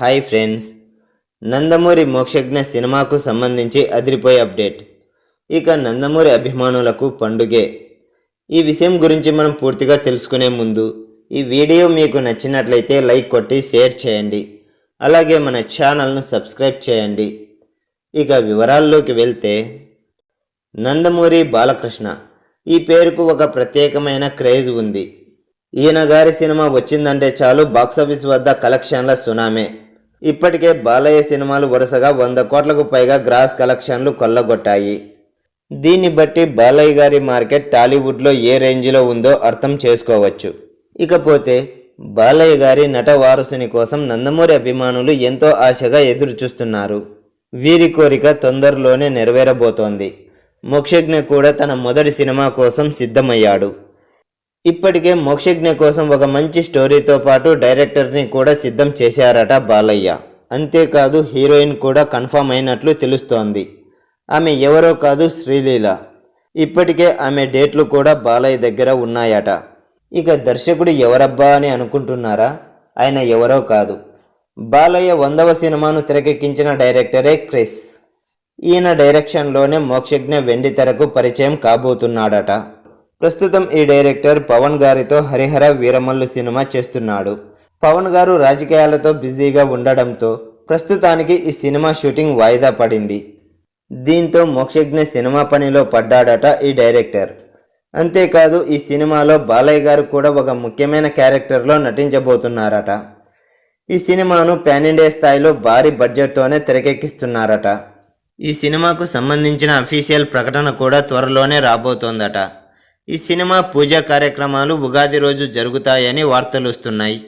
Hi friends. Nandamuri Mokshagna సినిమాకు సంబంధించి అదిరిపోయే అప్డేట్. ఇక నందమూరి అభిమానులకు పండుగే. ఈ విషయం గురించి మనం పూర్తిగా తెలుసుకునే ముందు ఈ వీడియో మీకు నచ్చినట్లయితే లైక్ కొట్టి షేర్ చేయండి. అలాగే మన ఛానల్ను సబ్స్క్రైబ్ చేయండి. ఇక వివరాల్లోకి వెళ్తే నందమూరి బాలకృష్ణ. ఈ పేరుకు ఒక ప్రత్యేకమైన క్రేజ్ ఉంది. ఈయన గారి సినిమా వచ్చిందంటే చాలు బాక్సాఫీస్ వద్ద కలెక్షన్ల సునామే. ఇప్పటికే బాలయ్య సినిమాలు వరుసగా వంద కోట్లకు పైగా గ్రాస్ కలెక్షన్లు కొల్లగొట్టాయి. దీన్ని బట్టి బాలయ్య గారి మార్కెట్ టాలీవుడ్లో ఏ రేంజ్లో ఉందో అర్థం చేసుకోవచ్చు. ఇకపోతే బాలయ్య గారి నట వారసుని కోసం నందమూరి అభిమానులు ఎంతో ఆశగా ఎదురుచూస్తున్నారు. వీరి కోరిక తొందరలోనే నెరవేరబోతోంది. మోక్షజ్ఞ కూడా తన మొదటి సినిమా కోసం సిద్ధమయ్యాడు. ఇప్పటికే మోక్షజ్ఞ కోసం ఒక మంచి స్టోరీతో పాటు డైరెక్టర్ని కూడా సిద్ధం చేశారట బాలయ్య. అంతేకాదు హీరోయిన్ కూడా కన్ఫామ్ అయినట్లు తెలుస్తోంది. ఆమె ఎవరో కాదు శ్రీలీల. ఇప్పటికే ఆమె డేట్లు కూడా బాలయ్య దగ్గర ఉన్నాయట. ఇక దర్శకుడు ఎవరబ్బా అని అనుకుంటున్నారా? ఆయన ఎవరో కాదు. బాలయ్య వందవ సినిమాను తెరకెక్కించిన డైరెక్టరే క్రిస్. ఈయన డైరెక్షన్లోనే మోక్షజ్ఞ వెండి తెరకు పరిచయం కాబోతున్నాడట. ప్రస్తుతం ఈ డైరెక్టర్ పవన్ గారితో హరిహర వీరమల్లు సినిమా చేస్తున్నాడు. పవన్ గారు రాజకీయాలతో బిజీగా ఉండడంతో ప్రస్తుతానికి ఈ సినిమా షూటింగ్ వాయిదా పడింది. దీంతో మోక్షజ్ఞ సినిమా పనిలో పడ్డాడట ఈ డైరెక్టర్. అంతేకాదు ఈ సినిమాలో బాలయ్య గారు కూడా ఒక ముఖ్యమైన క్యారెక్టర్లో నటించబోతున్నారట. ఈ సినిమాను పాన్ ఇండియా స్థాయిలో భారీ బడ్జెట్తోనే తెరకెక్కిస్తున్నారట. ఈ సినిమాకు సంబంధించిన అఫీషియల్ ప్రకటన కూడా త్వరలోనే రాబోతోందట. ఈ సినిమా పూజా కార్యక్రమాలు ఉగాది రోజు జరుగుతాయని వార్తలు వస్తున్నాయి.